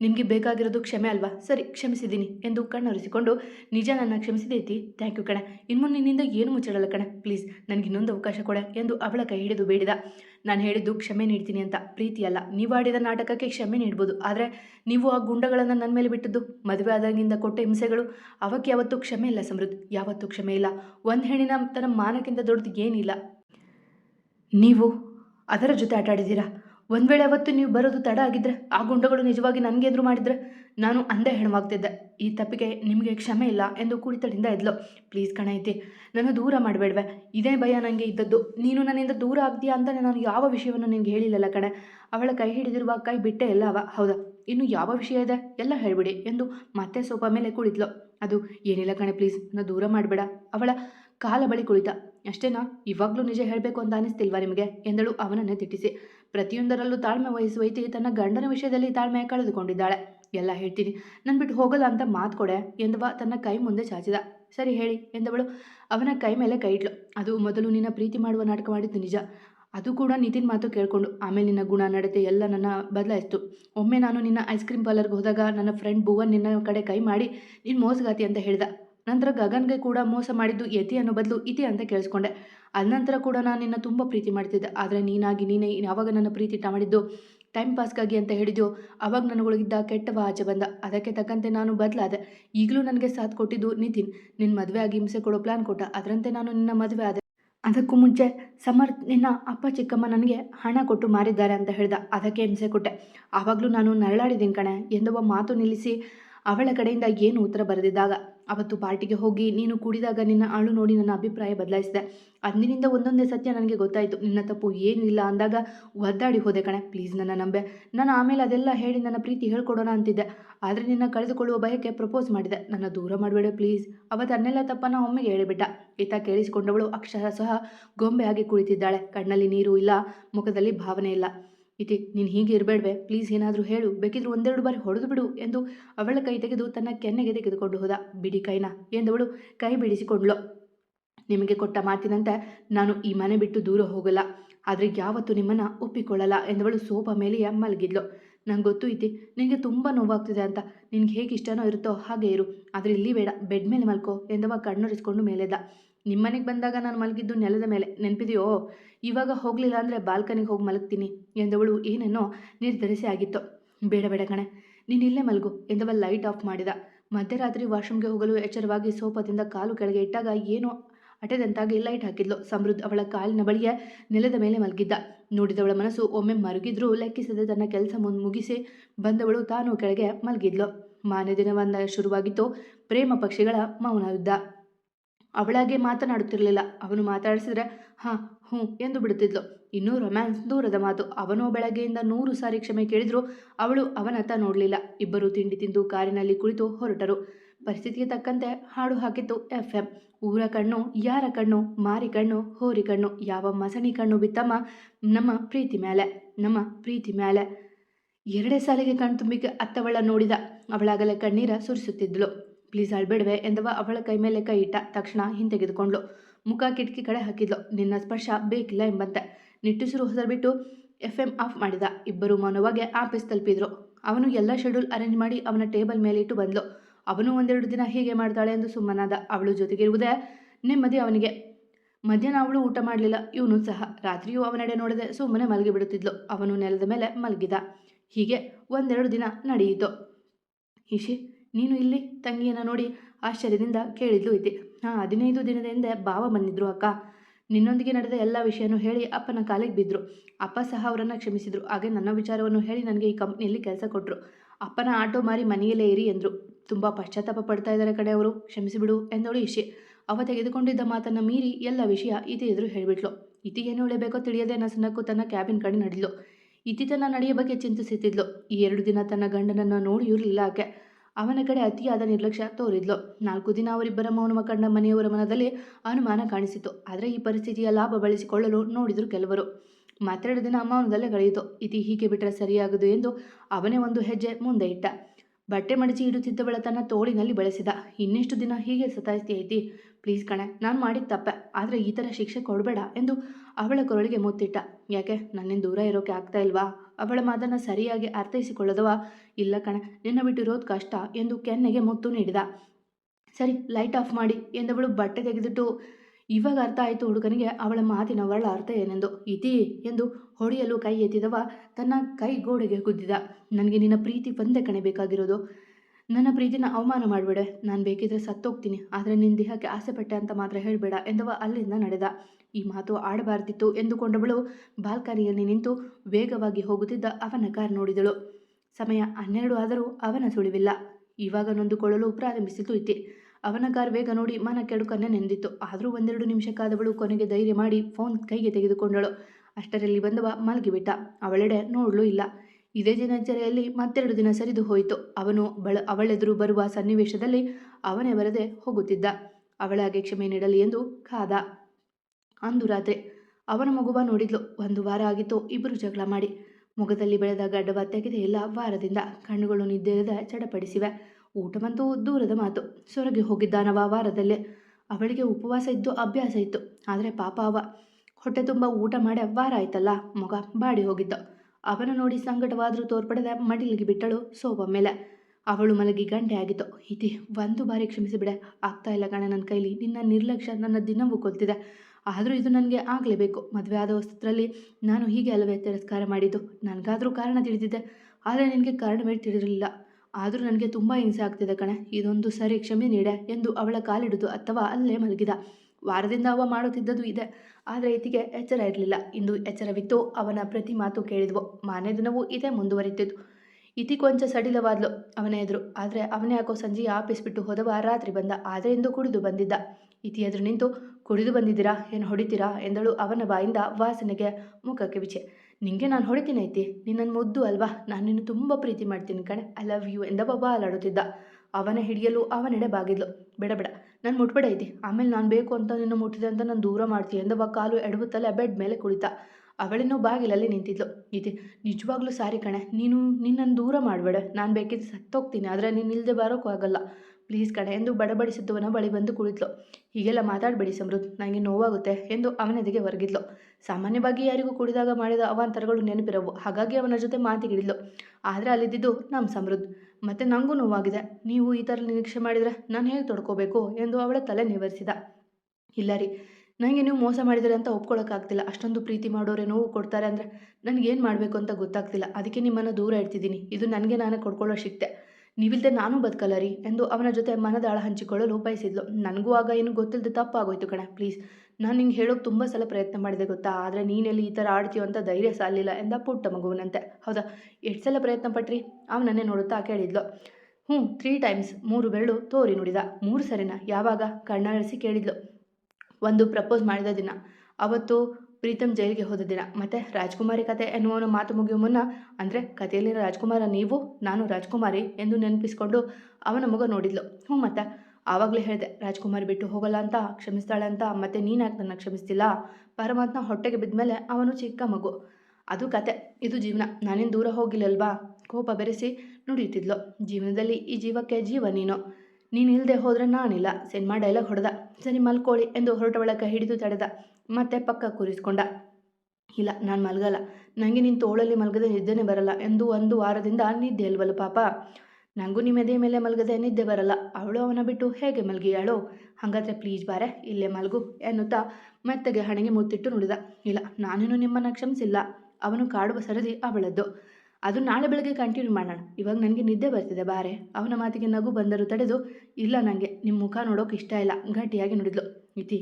ನಿಮಗೆ ಬೇಕಾಗಿರೋದು ಕ್ಷಮೆ ಅಲ್ವಾ? ಸರಿ, ಕ್ಷಮಿಸಿದ್ದೀನಿ ಎಂದು ಕಣ್ಣೊರೆಸಿಕೊಂಡು, ನಿಜ ನನ್ನ ಕ್ಷಮಿಸಿದೈತಿ ಥ್ಯಾಂಕ್ ಯು ಕಣ. ಇನ್ನು ನಿನ್ನಿಂದ ಏನು ಮುಚ್ಚಿಡಲ್ಲ ಕಣ. ಪ್ಲೀಸ್ ನನಗೆ ಇನ್ನೊಂದು ಅವಕಾಶ ಕೊಡೆ ಎಂದು ಅವಳ ಕೈ ಹಿಡಿದು ಬೇಡಿದ. ನಾನು ಹೇಳಿದ್ದು ಕ್ಷಮೆ ನೀಡ್ತೀನಿ ಅಂತ. ಪ್ರೀತಿ ಅಲ್ಲ. ನೀವು ಆಡಿದ ನಾಟಕಕ್ಕೆ ಕ್ಷಮೆ ನೀಡ್ಬೋದು. ಆದರೆ ನೀವು ಆ ಗುಂಡಗಳನ್ನು ನನ್ನ ಮೇಲೆ ಬಿಟ್ಟಿದ್ದು, ಮದುವೆ ಆದಾಗಿಂದ ಕೊಟ್ಟ ಹಿಂಸೆಗಳು, ಅವಕ್ಕೆ ಯಾವತ್ತೂ ಕ್ಷಮೆ ಇಲ್ಲ ಸಮೃದ್ಧ ಯಾವತ್ತೂ ಕ್ಷಮೆ ಇಲ್ಲ. ಒಂದು ಹೆಣ್ಣಿನ ತನ್ನ ಮಾನಕ್ಕಿಂತ ದೊಡ್ಡದು ಏನಿಲ್ಲ. ನೀವು ಅದರ ಜೊತೆ ಆಟ ಆಡಿದ್ದೀರಾ ಒಂದು ವೇಳೆ ಅವತ್ತು ನೀವು ಬರೋದು ತಡ ಆಗಿದ್ರೆ ಆ ಗುಂಡಗಳು ನಿಜವಾಗಿ ನನಗೆ ಎದುರು ಮಾಡಿದ್ರೆ ನಾನು ಅಂದೇ ಹೆಣವಾಗ್ತಿದ್ದೆ. ಈ ತಪ್ಪಿಗೆ ನಿಮಗೆ ಕ್ಷಮೆ ಇಲ್ಲ ಎಂದು ಕುಡಿತದಿಂದ ಇದ್ಲು ಪ್ಲೀಸ್ ಕಣ ಐತಿ ನನ್ನ ದೂರ ಮಾಡಬೇಡ್ವೆ. ಇದೇ ಭಯ ನನಗೆ ಇದ್ದದ್ದು. ನೀನು ನನ್ನಿಂದ ದೂರ ಆಗ್ತೀಯಾ ಅಂತ ನಾನು ಯಾವ ವಿಷಯವನ್ನು ನಿನಗೆ ಹೇಳಿಲ್ಲಲ್ಲ ಕಣೆ. ಅವಳ ಕೈ ಹಿಡಿದಿರುವ ಕೈ ಬಿಟ್ಟೆ ಎಲ್ಲ ಅವ. ಹೌದಾ? ಇನ್ನು ಯಾವ ವಿಷಯ ಇದೆ? ಎಲ್ಲ ಹೇಳಿಬಿಡಿ ಎಂದು ಮತ್ತೆ ಸೋಫಾ ಮೇಲೆ ಕುಳಿತ್ಲು. ಅದು ಏನಿಲ್ಲ ಕಣೆ, ಪ್ಲೀಸ್. ನನ್ನ ದೂರ ಮಾಡಬೇಡ. ಅವಳ ಕಾಲ ಬಳಿ ಕುಳಿತ. ಅಷ್ಟೇನಾ? ಇವಾಗಲೂ ನಿಜ ಹೇಳಬೇಕು ಅಂತ ಅನಿಸ್ತಿಲ್ವಾ ನಿಮಗೆ? ಎಂದಳು ಅವನನ್ನೇ ತಿಟ್ಟಿಸಿ. ಪ್ರತಿಯೊಂದರಲ್ಲೂ ತಾಳ್ಮೆ ವಹಿಸುವ ತನ್ನ ಗಂಡನ ವಿಷಯದಲ್ಲಿ ತಾಳ್ಮೆ ಕಳೆದುಕೊಂಡಿದ್ದಾಳೆ. ಎಲ್ಲ ಹೇಳ್ತೀನಿ. ನನ್ನ ಬಿಟ್ಟು ಹೋಗಲ್ಲ ಅಂತ ಮಾತು ಕೊಡೆ ಎಂದವ ತನ್ನ ಕೈ ಮುಂದೆ ಚಾಚಿದ. ಸರಿ ಹೇಳಿ ಎಂದವಳು. ಅವನ ಕೈ ಮೇಲೆ ಕೈ ಇಟ್ಲು. ಅದು ಮೊದಲು ನಿನ್ನ ಪ್ರೀತಿ ಮಾಡುವ ನಾಟಕ ಮಾಡಿದ್ದು ನಿಜ. ಅದು ಕೂಡ ನಿತಿನ್ ಮಾತು ಕೇಳಿಕೊಂಡು. ಆಮೇಲೆ ನಿನ್ನ ಗುಣ, ನಡತೆ ಎಲ್ಲ ನನ್ನ ಬದಲಾಯಿಸ್ತು ಒಮ್ಮೆ ನಾನು ನಿನ್ನ ಐಸ್ ಕ್ರೀಮ್ ಪಾರ್ಲರ್ಗೆ ಹೋದಾಗ ನನ್ನ ಫ್ರೆಂಡ್ ಭುವನ್ ನಿನ್ನ ಕಡೆ ಕೈ ಮಾಡಿ, ನೀನು ಮೋಸಗಾತಿ ಅಂತ ಹೇಳ್ದ. ನಂತರ ಗಗನ್ಗೆ ಕೂಡ ಮೋಸ ಮಾಡಿದ್ದು ಯತಿ ಅನ್ನೋ ಬದಲು ಇತಿ ಅಂತ ಕೇಳಿಸ್ಕೊಂಡೆ. ನಂತರ ಕೂಡ ನಾನು ನಿನ್ನ ತುಂಬ ಪ್ರೀತಿ ಮಾಡ್ತಿದ್ದೆ. ಆದರೆ ನೀನಾಗಿ ನೀನೇ ಯಾವಾಗ ನನ್ನ ಪ್ರೀತಿ ಮಾಡಿದ್ದು? ಟೈಮ್ ಪಾಸ್ಗಾಗಿ ಅಂತ ಹೇಳಿದ್ಯೋ, ಅವಾಗ ನನಗೊಳಗಿದ್ದ ಕೆಟ್ಟವ ಆಚೆ ಬಂದ. ಅದಕ್ಕೆ ತಕ್ಕಂತೆ ನಾನು ಬದಲಾದೆ. ಈಗಲೂ ನನಗೆ ಸಾಥ್ ಕೊಟ್ಟಿದ್ದು ನಿತಿನ್. ನಿನ್ನ ಮದುವೆ ಆಗಿ ಹಿಂಸೆ ಕೊಡೋ ಪ್ಲ್ಯಾನ್ ಕೊಟ್ಟ. ಅದರಂತೆ ನಾನು ನಿನ್ನ ಮದುವೆ ಆದೆ. ಅದಕ್ಕೂ ಮುಂಚೆ ಸಮರ್ಥ್ ನಿನ್ನ ಅಪ್ಪ ಚಿಕ್ಕಮ್ಮ ನನಗೆ ಹಣ ಕೊಟ್ಟು ಮಾರಿದ್ದಾರೆ ಅಂತ ಹೇಳ್ದ. ಅದಕ್ಕೆ ಹಿಂಸೆ ಕೊಟ್ಟೆ. ಆವಾಗಲೂ ನಾನು ನರಳಾಡಿದ್ದೀನಿ ಕಣೆ. ಎಂದೊಬ್ಬ ಮಾತು ನಿಲ್ಲಿಸಿ ಅವಳ ಕಡೆಯಿಂದ ಏನು ಉತ್ತರ ಬರೆದಿದ್ದಾಗ, ಅವತ್ತು ಪಾರ್ಟಿಗೆ ಹೋಗಿ ನೀನು ಕುಡಿದಾಗ ನಿನ್ನ ಆಳು ನೋಡಿ ನನ್ನ ಅಭಿಪ್ರಾಯ ಬದಲಾಯಿಸಿದೆ. ಅಂದಿನಿಂದ ಒಂದೊಂದೇ ಸತ್ಯ ನನಗೆ ಗೊತ್ತಾಯಿತು. ನಿನ್ನ ತಪ್ಪು ಏನೂ ಇಲ್ಲ ಅಂದಾಗ ಒದ್ದಾಡಿ ಹೋದೆ ಕಣೆ. ಪ್ಲೀಸ್ ನನ್ನ ನಂಬೆ. ನಾನು ಆಮೇಲೆ ಅದೆಲ್ಲ ಹೇಳಿ ನನ್ನ ಪ್ರೀತಿ ಹೇಳ್ಕೊಡೋಣ ಅಂತಿದ್ದೆ. ಆದರೆ ನಿನ್ನ ಕಳೆದುಕೊಳ್ಳುವ ಭಯಕ್ಕೆ ಪ್ರಪೋಸ್ ಮಾಡಿದೆ. ನನ್ನ ದೂರ ಮಾಡಬೇಡ ಪ್ಲೀಸ್. ಅವತ್ತು ಅನ್ನೆಲ್ಲ ತಪ್ಪನ್ನು ಒಮ್ಮೆಗೆ ಹೇಳಿಬಿಟ್ಟ. ಈತ ಕೇಳಿಸಿಕೊಂಡವಳು ಅಕ್ಷರ ಸಹ ಗೊಂಬೆ ಆಗಿ ಕುಳಿತಿದ್ದಾಳೆ. ಕಣ್ಣಲ್ಲಿ ನೀರು ಇಲ್ಲ, ಮುಖದಲ್ಲಿ ಭಾವನೆ ಇಲ್ಲ. ಇತಿ, ನೀನು ಹೀಗೆ ಇರಬೇಡ್ವೆ. ಪ್ಲೀಸ್ ಏನಾದರೂ ಹೇಳು. ಬೇಕಿದ್ರು ಒಂದೆರಡು ಬಾರಿ ಹೊಡೆದು ಬಿಡು ಎಂದು ಅವಳ ಕೈ ತೆಗೆದು ತನ್ನ ಕೆನ್ನೆಗೆ ತೆಗೆದುಕೊಂಡು ಹೋದ. ಬಿಡಿ ಕೈನ. ಎಂದವಳು ಕೈ ಬಿಡಿಸಿಕೊಂಡ್ಳು. ನಿಮಗೆ ಕೊಟ್ಟ ಮಾತಿನಂತೆ ನಾನು ಈ ಮನೆ ಬಿಟ್ಟು ದೂರ ಹೋಗಲ್ಲ. ಆದರೆ ಯಾವತ್ತೂ ನಿಮ್ಮನ್ನು ಒಪ್ಪಿಕೊಳ್ಳಲ್ಲ ಎಂದವಳು ಸೋಪ ಮೇಲೆಯೇ ಮಲಗಿದ್ಲು. ನಂಗೆ ಗೊತ್ತು ಇತಿ, ನಿನಗೆ ತುಂಬ ನೋವಾಗ್ತಿದೆ ಅಂತ. ನಿನಗೆ ಹೇಗೆ ಇಷ್ಟನೋ ಇರುತ್ತೋ ಹಾಗೆ ಇರು. ಆದರೆ ಇಲ್ಲಿ ಬೇಡ. ಬೆಡ್ ಮೇಲೆ ಮಲ್ಕೋ ಎಂದವ ಕಣ್ಣೊರೆಸ್ಕೊಂಡು ಮೇಲೆದ್ದ. ನಿಮ್ಮನೆಗೆ ಬಂದಾಗ ನಾನು ಮಲಗಿದ್ದು ನೆಲದ ಮೇಲೆ. ನೆನಪಿದೆಯೋ? ಇವಾಗ ಹೋಗಲಿಲ್ಲ ಅಂದರೆ ಬಾಲ್ಕನಿಗೆ ಹೋಗಿ ಮಲಗ್ತೀನಿ ಎಂದವಳು ಏನೇನೋ ನಿರ್ಧರಿಸಿ ಆಗಿತ್ತು. ಬೇಡ ಬೇಡ ಕಣೆ. ನೀನು ಇಲ್ಲೇ ಮಲಗು ಎಂದವ ಲೈಟ್ ಆಫ್ ಮಾಡಿದ. ಮಧ್ಯರಾತ್ರಿ ವಾಶ್ರೂಮ್ಗೆ ಹೋಗಲು ಎಚ್ಚರವಾಗಿ ಸೋಫಾದಿಂದ ಕಾಲು ಕೆಳಗೆ ಇಟ್ಟಾಗ ಏನೋ ಅಟೆದಂತಾಗಿ ಲೈಟ್ ಹಾಕಿದ್ಲು. ಸಮೃದ್ಧ ಅವಳ ಕಾಲಿನ ಬಳಿಯ ನೆಲದ ಮೇಲೆ ಮಲಗಿದ್ದ. ನೋಡಿದವಳ ಮನಸ್ಸು ಒಮ್ಮೆ ಮರುಗಿದ್ರೂ ಲೆಕ್ಕಿಸದೆ ತನ್ನ ಕೆಲಸ ಮುಂದೆ ಮುಗಿಸಿ ಬಂದವಳು ತಾನು ಕೆಳಗೆ ಮಲಗಿದ್ಲು. ಮಾನ್ಯ ದಿನವನ್ನ ಶುರುವಾಗಿತ್ತು. ಪ್ರೇಮ ಪಕ್ಷಿಗಳ ಮೌನ ಯುದ್ಧ. ಅವಳಾಗೆ ಮಾತನಾಡುತ್ತಿರಲಿಲ್ಲ. ಅವನು ಮಾತಾಡಿಸಿದ್ರೆ, ಹಾಂ, ಹ್ಞೂ ಎಂದು ಬಿಡುತ್ತಿದ್ಲು. ಇನ್ನು ರೊಮ್ಯಾನ್ಸ್ ದೂರದ ಮಾತು. ಅವನೋ ಬೆಳಗ್ಗೆಯಿಂದ ನೂರು ಸಾರಿ ಕ್ಷಮೆ ಕೇಳಿದ್ರು ಅವಳು ಅವನತ್ತ ನೋಡಲಿಲ್ಲ. ಇಬ್ಬರು ತಿಂಡಿ ತಿಂದು ಕಾರಿನಲ್ಲಿ ಕುಳಿತು ಹೊರಟರು. ಪರಿಸ್ಥಿತಿಗೆ ತಕ್ಕಂತೆ ಹಾಡು ಹಾಕಿತ್ತು ಎಫ್ ಎಂ ಊರ ಕಣ್ಣು, ಯಾರ ಕಣ್ಣು, ಮಾರಿ ಕಣ್ಣು, ಹೋರಿ ಕಣ್ಣು, ಯಾವ ಮಸಣಿ ಕಣ್ಣು ಬಿತ್ತಮ್ಮ? ನಮ್ಮ ಪ್ರೀತಿ ಮೇಲೆ ನಮ್ಮ ಪ್ರೀತಿ ಮೇಲೆ ಎರಡೇ ಸಾಲಿಗೆ ಕಣ್ತುಂಬಿಕೆ ಅತ್ತವಳ ನೋಡಿದ. ಅವಳಾಗಲೇ ಕಣ್ಣೀರ ಸುರಿಸುತ್ತಿದ್ದಳು ಪ್ಲೀಸ್ ಅಳ್ಬೇಡವೆ ಎಂದವ ಅವಳ ಕೈ ಮೇಲೆ ಕೈ ಇಟ್ಟ ತಕ್ಷಣ ಹಿಂತೆಗೆದುಕೊಂಡ್ಲು ಮುಖ ಕಿಟಕಿ ಕಡೆ ಹಾಕಿದ್ಲು. ನಿನ್ನ ಸ್ಪರ್ಶ ಬೇಕಿಲ್ಲ ಎಂಬಂತೆ. ನಿಟ್ಟುಸಿರು ಹೊಸರ್ಬಿಟ್ಟು ಎಫ್ ಎಂ ಆಫ್ ಮಾಡಿದ. ಇಬ್ಬರು ಮೌನವಾಗಿ ಆಫೀಸ್ ತಲುಪಿದ್ರು. ಅವನು ಎಲ್ಲ ಶೆಡ್ಯೂಲ್ ಅರೇಂಜ್ ಮಾಡಿ ಅವನ ಟೇಬಲ್ ಮೇಲೆ ಇಟ್ಟು ಬಂದ್ಲು. ಅವನು ಒಂದೆರಡು ದಿನ ಹೀಗೆ ಮಾಡ್ತಾಳೆ ಎಂದು ಸುಮ್ಮನಾದ ಅವಳು ಜೊತೆಗಿರುವುದೇ ನೆಮ್ಮದಿ ಅವನಿಗೆ. ಮಧ್ಯಾಹ್ನ ಅವಳು ಊಟ ಮಾಡಲಿಲ್ಲ. ಇವನು ಸಹ. ರಾತ್ರಿಯೂ ಅವನೆಡೆ ನೋಡದೆ ಸುಮ್ಮನೆ ಮಲಗಿ ಬಿಡುತ್ತಿದ್ಲು. ಅವನು ನೆಲದ ಮೇಲೆ ಮಲಗಿದ. ಹೀಗೆ ಒಂದೆರಡು ದಿನ ನಡೆಯಿತು. ಇಶಿ ನೀನು ಇಲ್ಲಿ? ತಂಗಿಯನ್ನು ನೋಡಿ ಆಶ್ಚರ್ಯದಿಂದ ಕೇಳಿದ್ಲು ಇದ್ದೆ ಹಾಂ, ಹದಿನೈದು ದಿನದ ಹಿಂದೆ ಭಾವ ಬಂದಿದ್ರು ಅಕ್ಕ. ನಿನ್ನೊಂದಿಗೆ ನಡೆದ ಎಲ್ಲ ವಿಷಯನೂ ಹೇಳಿ ಅಪ್ಪನ ಕಾಲಿಗೆ ಬಿದ್ದರು ಅಪ್ಪ ಸಹ ಅವರನ್ನು ಕ್ಷಮಿಸಿದರು. ಹಾಗೆ ನನ್ನ ವಿಚಾರವನ್ನು ಹೇಳಿ ನನಗೆ ಈ ಕಂಪ್ನಿಯಲ್ಲಿ ಕೆಲಸ ಕೊಟ್ಟರು ಅಪ್ಪನ ಆಟೋ ಮಾರಿ ಮನೆಯಲ್ಲೇ ಇರಿ ಎಂದರು. ತುಂಬ ಪಶ್ಚಾತ್ತಾಪ ಪಡ್ತಾ ಇದ್ದಾರೆ ಕಡೆ ಅವರು. ಕ್ಷಮಿಸಿಬಿಡು ಎಂದವಳು ಇಷೆ ಅವ ತೆಗೆದುಕೊಂಡಿದ್ದ ಮಾತನ್ನು ಮೀರಿ ಎಲ್ಲ ವಿಷಯ ಇತಿ ಎದುರು ಹೇಳಿಬಿಟ್ಲು. ಏನು ಹೇಳಬೇಕೋ ತಿಳಿಯದೆ ನಸನಕ್ಕೂ ತನ್ನ ಕ್ಯಾಬಿನ್ ಕಡೆ ನಡೆದ್ಲು. ಇತಿ ತನ್ನ ನಡೆಯ ಬಗ್ಗೆ ಚಿಂತಿಸುತ್ತಿದ್ಲು. ಈ ಎರಡು ದಿನ ತನ್ನ ಗಂಡನನ್ನು ನೋಡಿ ಇರಲಿಲ್ಲ ಆಕೆ. ಅವನ ಕಡೆ ಅತಿಯಾದ ನಿರ್ಲಕ್ಷ್ಯ ತೋರಿದ್ಲು. ನಾಲ್ಕು ದಿನ ಅವರಿಬ್ಬರ ಮೌನವ ಕಂಡ ಮನೆಯವರ ಮನದಲ್ಲಿ ಅನುಮಾನ ಕಾಣಿಸಿತು ಆದರೆ ಈ ಪರಿಸ್ಥಿತಿಯ ಲಾಭ ಬಳಸಿಕೊಳ್ಳಲು ನೋಡಿದರು ಕೆಲವರು. ಮತ್ತೆರಡು ದಿನ ಮೌನದಲ್ಲೇ ಕಳೆಯಿತು. ಇತಿ ಹೀಗೆ ಬಿಟ್ಟರೆ ಸರಿಯಾಗದು ಎಂದು ಅವನೇ ಒಂದು ಹೆಜ್ಜೆ ಮುಂದೆ ಇಟ್ಟ. ಬಟ್ಟೆ ಮಡಚಿ ಇಡುತ್ತಿದ್ದವಳ ತನ್ನ ತೋಳಿನಲ್ಲಿ ಬೆಳೆಸಿದ. ಇನ್ನೆಷ್ಟು ದಿನ ಹೀಗೆ ಸತಾಯಿಸ್ತಿ ಐತಿ ಪ್ಲೀಸ್ ಕಣೆ, ನಾನು ಮಾಡಿದ ತಪ್ಪೆ. ಆದರೆ ಈ ಥರ ಶಿಕ್ಷೆ ಕೊಡಬೇಡ ಎಂದು ಅವಳ ಕೊರಳಿಗೆ ಮುತ್ತಿಟ್ಟ. ಯಾಕೆ? ನನ್ನಿಂದ ದೂರ ಇರೋಕೆ ಆಗ್ತಾ ಇಲ್ವಾ? ಅವಳ ಮಾತನ್ನು ಸರಿಯಾಗಿ ಅರ್ಥೈಸಿಕೊಳ್ಳದವ? ಇಲ್ಲ ಕಣೆ, ನಿನ್ನ ಬಿಟ್ಟಿರೋದು ಕಷ್ಟ ಎಂದು ಕೆನ್ನೆಗೆ ಮುತ್ತು ನೀಡಿದ. ಸರಿ, ಲೈಟ್ ಆಫ್ ಮಾಡಿ ಎಂದವಳು ಬಟ್ಟೆ ತೆಗೆದಿಟ್ಟು, ಇವಾಗ ಅರ್ಥ ಆಯಿತು ಹುಡುಗನಿಗೆ ಅವಳ ಮಾತಿನ ಒಳ್ಳ ಅರ್ಥ ಏನೆಂದು. ಇತಿ ಎಂದು ಹೊಡೆಯಲು ಕೈ ಎತ್ತಿದವ, ತನ್ನ ಕೈ ಗೋಡೆಗೆ ಗುದ್ದಿದ. ನನಗೆ ನಿನ್ನ ಪ್ರೀತಿ ಒಂದೇ ಕಣೆ ಬೇಕಾಗಿರೋದು. ನನ್ನ ಪ್ರೀತಿನ ಅವಮಾನ ಮಾಡಬೇಡ. ನಾನು ಬೇಕಿದ್ರೆ ಸತ್ತೋಗ್ತೀನಿ. ಆದರೆ ನಿನ್ನ ದೇಹಕ್ಕೆ ಆಸೆಪಟ್ಟೆ ಅಂತ ಮಾತ್ರ ಹೇಳಬೇಡ ಎಂದವ ಅಲ್ಲಿಂದ ನಡೆದ. ಈ ಮಾತು ಆಡಬಾರ್ದಿತ್ತು ಎಂದುಕೊಂಡವಳು ಬಾಲ್ಕನಿಯಲ್ಲಿ ನಿಂತು ವೇಗವಾಗಿ ಹೋಗುತ್ತಿದ್ದ ಅವನ ಕಾರ್ ನೋಡಿದಳು. ಸಮಯ ಹನ್ನೆರಡು ಆದರೂ ಅವನ ಸುಳಿವಿಲ್ಲ. ಇವಾಗ ನೊಂದುಕೊಳ್ಳಲು ಪ್ರಾರಂಭಿಸಿತು ಇತ್ತೆ. ಅವನ ಕಾರ್ ವೇಗ ನೋಡಿ ಮನ ಕೆಡುಕನ್ನೇ ನೆಂದಿತ್ತು ಆದರೂ ಒಂದೆರಡು ನಿಮಿಷಕ್ಕಾದವಳು ಕೊನೆಗೆ ಧೈರ್ಯ ಮಾಡಿ ಫೋನ್ ಕೈಗೆ ತೆಗೆದುಕೊಂಡಳು. ಅಷ್ಟರಲ್ಲಿ ಬಂದವ ಮಲಗಿಬಿಟ್ಟ. ಅವಳೆಡೆ ನೋಡಲೂ ಇಲ್ಲ. ಇದೇ ದಿನಚರಿಯಲ್ಲಿ ಮತ್ತೆರಡು ದಿನ ಸರಿದು ಹೋಯಿತು. ಅವನು ಬಳ ಅವಳೆದುರು ಬರುವ ಸನ್ನಿವೇಶದಲ್ಲಿ ಅವನೇ ಬರದೆ ಹೋಗುತ್ತಿದ್ದ. ಅವಳಾಗೆ ಕ್ಷಮೆ ನೀಡಲಿ ಎಂದು ಕಾದ. ಅಂದು ರಾತ್ರಿ ಅವನ ಮಗುವ ನೋಡಿದ್ಲು. ಒಂದು ವಾರ ಆಗಿತ್ತು. ಇಬ್ಬರು ಜಗಳ ಮಾಡಿ. ಮುಖದಲ್ಲಿ ಬೆಳೆದ ಗಡ್ಡವ ತೆಗೆದೇ ಎಲ್ಲ ವಾರದಿಂದ ಕಣ್ಣುಗಳು ನಿದ್ದೆಯದ ಚಡಪಡಿಸಿವೆ. ಊಟವಂತೂ ದೂರದ ಮಾತು. ಸೊರಗಿ ಹೋಗಿದ್ದಾನವ ವಾರದಲ್ಲೇ. ಅವಳಿಗೆ ಉಪವಾಸ ಇದ್ದು ಅಭ್ಯಾಸ ಇತ್ತು. ಆದರೆ ಪಾಪ ಅವ. ಹೊಟ್ಟೆ ತುಂಬ ಊಟ ಮಾಡಿ ವಾರ ಆಯ್ತಲ್ಲ. ಮಗ ಬಾಡಿ ಹೋಗಿದ್ದ ಅವನ ನೋಡಿ ಸಂಕಟವಾದರೂ ತೋರ್ಪಡದೆ ಮಡಿಲಿಗೆ ಬಿಟ್ಟಳು ಸೋಬ ಮೇಲೆ. ಅವಳು ಮಲಗಿ ಗಂಟೆ ಆಗಿತ್ತು. ಇತಿ, ಒಂದು ಬಾರಿ ಕ್ಷಮಿಸಿಬಿಡೆ ಆಗ್ತಾ ಇಲ್ಲ ಕಣ. ನನ್ನ ಕೈಲಿ ನಿನ್ನ ನಿರ್ಲಕ್ಷ್ಯ ನನ್ನ ದಿನವೂ ಕೊಲ್ತಿದೆ. ಆದರೂ ಇದು ನನಗೆ ಆಗಲೇಬೇಕು. ಮದುವೆ ಆದ ಹೊಸದ್ರಲ್ಲಿ ನಾನು ಹೀಗೆ ಅಲ್ಲವೇ ತಿರಸ್ಕಾರ ಮಾಡಿದ್ದು. ನನಗಾದರೂ ಕಾರಣ ತಿಳಿದಿದ್ದೆ ಆದರೆ ನಿನಗೆ ಕಾರಣವೇ ತಿಳಿದಿರಲಿಲ್ಲ. ಆದರೂ ನನಗೆ ತುಂಬ ಹಿಂಸೆ ಆಗ್ತಿದೆ ಕಣೆ. ಇದೊಂದು ಸರಿ ಕ್ಷಮೆ ನೀಡೆ ಎಂದು ಅವಳ ಕಾಲಿಡಿದು ಅಥವಾ ಅಲ್ಲೇ ಮಲಗಿದ. ವಾರದಿಂದ ಅವ ಮಾಡುತ್ತಿದ್ದದು ಇದೆ. ಆದರೆ ಈತಿಗೆ ಎಚ್ಚರ ಇರಲಿಲ್ಲ. ಇಂದು ಎಚ್ಚರವಿತ್ತು. ಅವನ ಪ್ರತಿ ಮಾತು ಕೇಳಿದ್ವು. ಮಾನೇ ದಿನವೂ ಇದೇ ಮುಂದುವರಿತಿದ್ದು ಇತಿ ಕೊಂಚ ಸಡಿಲವಾದ್ಲು ಅವನ ಎದುರು. ಆದರೆ ಅವನೇ ಯಾಕೋ ಸಂಜೆ ಆಫೀಸ್ ಬಿಟ್ಟು ಹೋದವ ರಾತ್ರಿ ಬಂದ. ಆದರೆ ಎಂದು ಕುಡಿದು ಬಂದಿದ್ದ. ಇತಿ ಎದುರು ನಿಂತು ಕುಡಿದು ಬಂದಿದ್ದೀರಾ? ಏನು ಹೊಡಿತೀರಾ? ಎಂದಳು ಅವನ ಬಾಯಿಂದ ವಾಸನೆಗೆ ಮುಖಕ್ಕೆ ಬಿಚೆ ನಿಂಗೆ ನಾನು ಹೊಡಿತೀನಿ ಐತಿ ನಿನ್ನನ್ನು ಮುದ್ದು ಅಲ್ವಾ? ನಾನು ನಿನ್ನ ತುಂಬ ಪ್ರೀತಿ ಮಾಡ್ತೀನಿ ಕಣೆ. ಐ ಲವ್ ಯು ಎಂದ ಬಾಬಾ ಬಾಲಾಡುತ್ತಿದ್ದ ಅವನ ಹಿಡಿಯಲು ಅವನೆಡೆ ಬಾಗಿದ್ಲು. ಬೇಡ ಬೇಡ. ನಾನು ಮುಟ್ಬೇಡ ಐತಿ ಆಮೇಲೆ ನಾನು ಬೇಕು ಅಂತ ನಿನ್ನ ಮುಟ್ಟಿದೆ ಅಂತ ನಾನು ದೂರ ಮಾಡ್ತೀನಿ ಎಂದವ ಕಾಲು ಎಡವುತ್ತಲೇ ಬೆಡ್ ಮೇಲೆ ಕುಳಿತ. ಅವಳಿನ್ನೂ ಬಾಗಿಲಲ್ಲಿ ನಿಂತಿದ್ಲು. ಈತಿ ನಿಜವಾಗ್ಲೂ ಸಾರಿ ಕಣೆ. ನೀನು ನಿನ್ನನ್ನು ದೂರ ಮಾಡಬೇಡ. ನಾನು ಬೇಕಿದ್ರೆ ಸತ್ತೋಗ್ತೀನಿ. ಆದರೆ ನೀನು ಇಲ್ಲದೆ ಬರೋಕ್ಕೂ ಆಗಲ್ಲ. ಪ್ಲೀಸ್ ಕಣೆ ಎಂದು ಬಡಬಡಿಸಿದ್ದವನ ಬಳಿ ಬಂದು ಕುಳಿತಳು ಹೀಗೆಲ್ಲ ಮಾತಾಡಬೇಡಿ ಸಮೃದ್ಧ ನನಗೆ ನೋವಾಗುತ್ತೆ ಎಂದು ಅವನೆದಿಗೆ ಹೊರಗಿದ್ಲು ಸಾಮಾನ್ಯವಾಗಿ ಯಾರಿಗೂ ಕುಡಿದಾಗ ಮಾಡಿದ ಅವಾಂತರಗಳು ನೆನಪಿರವು, ಹಾಗಾಗಿ ಅವನ ಜೊತೆ ಮಾತಿಗಿಡಿದ್ಲು ಆದರೆ ಅಲ್ಲಿದ್ದಿದ್ದು ನಮ್ಮ ಸಮೃದ್ಧ ಮತ್ತು ನನಗೂ ನೋವಾಗಿದೆ. ನೀವು ಈ ಥರ ನಿರೀಕ್ಷೆ ಮಾಡಿದರೆ ನಾನು ಹೇಗೆ ತೊಡ್ಕೋಬೇಕು ಎಂದು ಅವಳ ತಲೆ ನಿವರಿಸಿದ. ಇಲ್ಲ ರೀ ನನಗೆ ನೀವು ಮೋಸ ಮಾಡಿದರೆ ಅಂತ ಒಪ್ಕೊಳ್ಳೋಕ್ಕಾಗ್ತಿಲ್ಲ ಅಷ್ಟೊಂದು ಪ್ರೀತಿ ಮಾಡೋರೆ ನೋವು ಕೊಡ್ತಾರೆ ಅಂದರೆ ನನಗೇನು ಮಾಡಬೇಕು ಅಂತ ಗೊತ್ತಾಗ್ತಿಲ್ಲ. ಅದಕ್ಕೆ ನಿಮ್ಮನ್ನು ದೂರ ಇಡ್ತಿದ್ದೀನಿ. ಇದು ನನಗೆ ನಾನು ಕೊಡ್ಕೊಳ್ಳೋ ಶಿಕ್ತೆ ನೀವಿಲ್ಲದೆ ನಾನು ಬದುಕಲ್ಲ ರೀ ಎಂದು ಅವನ ಜೊತೆ ಮನದಾಳ ಹಂಚಿಕೊಳ್ಳಲು ಬಯಸಿದ್ಲು ನನಗೂ ಆಗ ಏನು ಗೊತ್ತಿಲ್ಲದೆ ತಪ್ಪಾಗೋಯ್ತು ಕಣೆ, ಪ್ಲೀಸ್. ನಾನು ನಿಂಗೆ ಹೇಳೋಕೆ ತುಂಬ ಸಲ ಪ್ರಯತ್ನ ಮಾಡಿದೆ ಗೊತ್ತಾ? ಆದರೆ ನೀನೆಲ್ಲಿ ಈ ಥರ ಆಡ್ತೀಯೋ ಅಂತ ಧೈರ್ಯ ಸಾಲಿಲ್ಲ ಎಂದ ಪುಟ್ಟ ಮಗುವನಂತೆ. ಹೌದಾ? ಎಷ್ಟು ಸಲ ಪ್ರಯತ್ನ ಪಟ್ರಿ? ಅವನನ್ನೇ ನೋಡುತ್ತಾ ಕೇಳಿದ್ಲು. ಹ್ಞೂ ತ್ರೀ ಟೈಮ್ಸ್, ಮೂರು ಬೆರಳು ತೋರಿ ನುಡಿದ. ಮೂರು ಸರಿನಾ? ಯಾವಾಗ? ಕಣ್ಣಳಿಸಿ ಕೇಳಿದ್ಲು. ಒಂದು ಪ್ರಪೋಸ್ ಮಾಡಿದ ದಿನ. ಅವತ್ತು ಪ್ರೀತಮ್ ಜೈಲಿಗೆ ಹೋದ ದಿನ. ಮತ್ತೆ ರಾಜ್ಕುಮಾರಿ ಕತೆ ಎನ್ನುವನು ಮಾತು ಮುಗಿಯುವ ಮುನ್ನ, ಅಂದರೆ ಕಥೆಯಲ್ಲಿನ ರಾಜ್ಕುಮಾರ, ನೀವು, ನಾನು ರಾಜ್ಕುಮಾರಿ ಎಂದು ನೆನಪಿಸಿಕೊಂಡು ಅವನ ಮಗ ನೋಡಿದ್ಲು. ಹ್ಞೂ ಮತ್ತೆ, ಆವಾಗಲೇ ಹೇಳಿದೆ, ರಾಜ್ಕುಮಾರಿ ಬಿಟ್ಟು ಹೋಗಲ್ಲ ಅಂತ, ಕ್ಷಮಿಸ್ತಾಳೆ ಅಂತ, ಮತ್ತೆ ನೀನ್ಯಾಕೆ ನನ್ನ ಕ್ಷಮಿಸ್ತಿಲ್ಲ? ಪರಮಾತ್ಮ ಹೊಟ್ಟೆಗೆ ಬಿದ್ಮೇಲೆ ಅವನು ಚಿಕ್ಕ ಮಗು. ಅದು ಕತೆ, ಇದು ಜೀವನ. ನಾನೇನು ದೂರ ಹೋಗಿಲ್ಲಲ್ವಾ? ಕೋಪ ಬೆರೆಸಿ ನುಡಿಯುತ್ತಿದ್ಲು. ಜೀವನದಲ್ಲಿ ಈ ಜೀವಕ್ಕೆ ಜೀವ ನೀನು. ನೀನು ಇಲ್ಲದೆ ಹೋದರೆ ನಾನಿಲ್ಲ. ಸಿನಿಮಾ ಡೈಲಾಗ್ ಹೊಡೆದ. ಸರಿ ಮಲ್ಕೊಳ್ಳಿ ಎಂದು ಹೊರಟ ಕೈ ಹಿಡಿದು ತಡೆದ. ಮತ್ತೆ ಪಕ್ಕ ಕೂರಿಸ್ಕೊಂಡ. ಇಲ್ಲ, ನಾನು ಮಲಗಲ್ಲ. ನನಗೆ ನಿನ್ನ ತೋಳಲ್ಲಿ ಮಲಗದೆ ನಿದ್ದೆನೇ ಬರಲ್ಲ ಎಂದು ಒಂದು ವಾರದಿಂದ ನಿದ್ದೆ ಅಲ್ವಲ್ಲ ಪಾಪ. ನನಗೂ ನಿಮ್ಮ ಎದೆ ಮೇಲೆ ಮಲಗದೆ ನಿದ್ದೆ ಬರಲ್ಲ. ಅವಳು ಅವನ ಬಿಟ್ಟು ಹೇಗೆ ಮಲಗಿಯಾಳು? ಹಾಗಾದ್ರೆ ಪ್ಲೀಸ್ ಬಾರೆ, ಇಲ್ಲೇ ಮಲಗು ಎನ್ನುತ್ತಾ ಮೆತ್ತಗೆ ಹಣೆಗೆ ಮುತ್ತಿಟ್ಟು ನುಡಿದ. ಇಲ್ಲ ನಾನೇನು ನಿಮ್ಮನ್ನು ಕ್ಷಮಿಸಿಲ್ಲ. ಅವನು ಕಾಡುವ ಸರದಿ ಅವಳದ್ದು. ಅದು ನಾಳೆ ಬೆಳಗ್ಗೆ ಕಂಟಿನ್ಯೂ ಮಾಡೋಣ. ಇವಾಗ ನನಗೆ ನಿದ್ದೆ ಬರ್ತಿದೆ, ಬಾರೆ. ಅವನ ಮಾತಿಗೆ ನಗು ಬಂದರೂ ತಡೆದು, ಇಲ್ಲ ನನಗೆ ನಿಮ್ಮ ಮುಖ ನೋಡೋಕೆ ಇಷ್ಟ ಇಲ್ಲ, ಗಟ್ಟಿಯಾಗಿ ನುಡಿದ್ಲು. ಇತಿ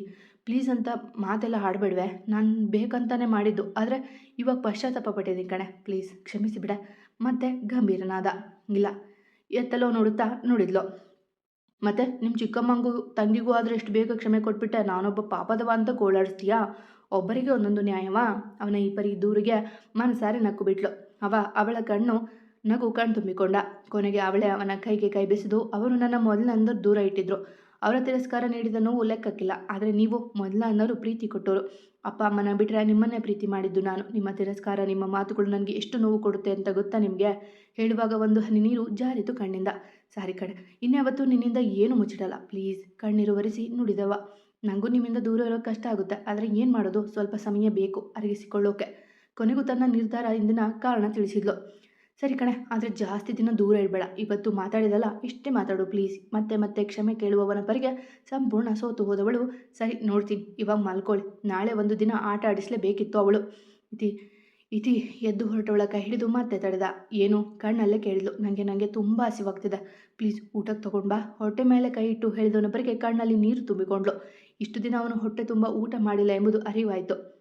ಪ್ಲೀಸ್ ಅಂತ ಮಾತೆಲ್ಲ ಹಾಡಬೇಡ್ವೆ. ನಾನು ಬೇಕಂತಾನೆ ಮಾಡಿದ್ದು, ಆದರೆ ಇವಾಗ ಪಶ್ಚಾತ್ತಾಪ ಪಟ್ಟಿದ್ದೀನಿ ಕಣೆ. ಪ್ಲೀಸ್ ಕ್ಷಮಿಸಿ ಬಿಡ. ಮತ್ತೆ ಗಂಭೀರನಾದ. ಇಲ್ಲ, ಎತ್ತಲೋ ನೋಡುತ್ತಾ ನೋಡಿದ್ಲು. ಮತ್ತೆ ನಿಮ್ಮ ಚಿಕ್ಕಮ್ಮಂಗೂ ತಂಗಿಗೂ ಆದರೆ ಎಷ್ಟು ಬೇಗ ಕ್ಷಮೆ ಕೊಟ್ಬಿಟ್ಟೆ? ನಾನೊಬ್ಬ ಪಾಪದವ ಅಂತ ಗೋಳಾಡಿಸ್ತೀಯಾ ಒಬ್ಬರಿಗೆ ಒಂದೊಂದು ನ್ಯಾಯವಾ? ಅವನ ಈ ಪರಿ ದೂರಿಗೆ ಮನಸಾರಿ ನಕ್ಕು ಬಿಟ್ಲು. ಅವ, ಅವಳ ಕಣ್ಣು ನಗು ಕಣ್ ತುಂಬಿಕೊಂಡ. ಕೊನೆಗೆ ಅವಳೇ ಅವನ ಕೈಗೆ ಕೈ ಬೆಸೆದು, ಅವರು ನನ್ನ ಮೊದಲಂದರು ದೂರ ಇಟ್ಟಿದ್ರು. ಅವರ ತಿರಸ್ಕಾರ ನೀಡಿದ ನೋವು ಲೆಕ್ಕಕ್ಕಿಲ್ಲ, ಆದರೆ ನೀವು ಮೊದಲ ಅನ್ನೋರು ಪ್ರೀತಿ ಕೊಟ್ಟರು. ಅಪ್ಪ, ಅಮ್ಮನ ಬಿಟ್ಟರೆ ನಿಮ್ಮನ್ನೇ ಪ್ರೀತಿ ಮಾಡಿದ್ದು ನಾನು. ನಿಮ್ಮ ತಿರಸ್ಕಾರ, ನಿಮ್ಮ ಮಾತುಗಳು ನನಗೆ ಎಷ್ಟು ನೋವು ಕೊಡುತ್ತೆ ಅಂತ ಗೊತ್ತಾ ನಿಮಗೆ? ಹೇಳುವಾಗ ಒಂದು ಹನಿ ನೀರು ಜಾರಿತು ಕಣ್ಣಿಂದ. ಸಾರಿ ಕಡೆ ಇನ್ಯಾವತ್ತೂ ನಿನ್ನಿಂದ ಏನು ಮುಚ್ಚಿಡಲ್ಲ. ಪ್ಲೀಸ್ ಕಣ್ಣೀರು ಒರೆಸಿ ನುಡಿದವ. ನನಗೂ ನಿಮ್ಮಿಂದ ದೂರ ಇರೋಕೆ ಕಷ್ಟ ಆಗುತ್ತೆ, ಆದರೆ ಏನು ಮಾಡೋದು? ಸ್ವಲ್ಪ ಸಮಯ ಬೇಕು, ಅರಗಿಸಿಕೊಳ್ಳೋಕೆ. ಕೊನೆಗೂ ತನ್ನ ನಿರ್ಧಾರ ಇಂದಿನ ಕಾರಣ ತಿಳಿಸಿದ್ಲು. ಸರಿ ಕಣೆ, ಆದರೆ ಜಾಸ್ತಿ ದಿನ ದೂರ ಇರಬೇಡ. ಇವತ್ತು ಮಾತಾಡಿದಲ್ಲ, ಇಷ್ಟೇ ಮಾತಾಡು ಪ್ಲೀಸ್ ಮತ್ತೆ ಮತ್ತೆ ಕ್ಷಮೆ ಕೇಳುವವನ ಪರಿಗೆ ಸಂಪೂರ್ಣ ಸೋತು ಹೋದವಳು, ಸರಿ, ನೋಡ್ತೀನಿ. ಇವಾಗ ಮಲ್ಕೊಳ್ಳಿ ನಾಳೆ ಒಂದು ದಿನ ಆಟ ಆಡಿಸಲೇಬೇಕಿತ್ತು ಅವಳು. ಇತಿ ಇತಿ ಎದ್ದು ಹೊರಟವಳ ಕೈ ಹಿಡಿದು ಮತ್ತೆ ತಡೆದ. ಏನು? ಕಣ್ಣಲ್ಲೇ ಕೇಳಿದ್ಲು. ನನಗೆ ನನಗೆ ತುಂಬ ಹಸಿವಾಗ್ತಿದೆ. ಪ್ಲೀಸ್ ಊಟಕ್ಕೆ ತಗೊಂಡು ಬಾ. ಹೊಟ್ಟೆ ಮೇಲೆ ಕೈ ಇಟ್ಟು ಹೇಳಿದವನೊಬ್ಬರಿಗೆ ಕಣ್ಣಲ್ಲಿ ನೀರು ತುಂಬಿಕೊಂಡ್ಳು. ಇಷ್ಟು ದಿನ ಅವನು ಹೊಟ್ಟೆ ತುಂಬ ಊಟ ಮಾಡಿಲ್ಲ ಎಂಬುದು ಅರಿವಾಯಿತು.